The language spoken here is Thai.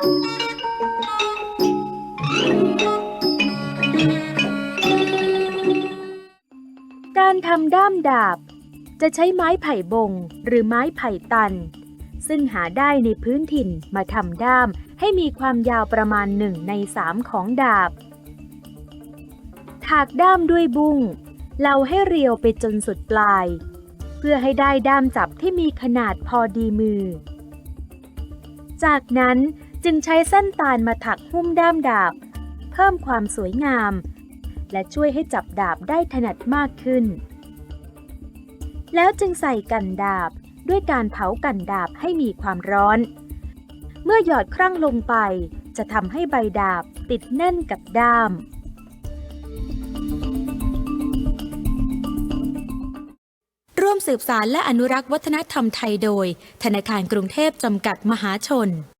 การทำด้ามดาบ จะใช้ไม้ไผ่บงหรือไม้ไผ่ตัน ซึ่งหาได้ในพื้นถิ่นมาทำด้ามให้มีความยาวประมาณหนึ่งในสามของดาบ ถากด้ามด้วยบุ้งเลาให้เรียวไปจนสุดปลาย เพื่อให้ได้ด้ามจับที่มีขนาดพอดีมือ จากนั้น จึงใช้เส้นตาลมาถักหุ้มด้ามดาบ เพิ่มความสวยงาม และช่วยให้จับดาบได้ถนัดมากขึ้น แล้วจึงใส่กันดาบด้วยการเผากันดาบให้มีความร้อน เมื่อหยอดครั่งลงไปจะทำให้ใบดาบติดแน่นกับด้ามร่วมสืบสารและอนุรักษ์วัฒนธรรมไทยโดย ธนาคารกรุงเทพจำกัดมหาชน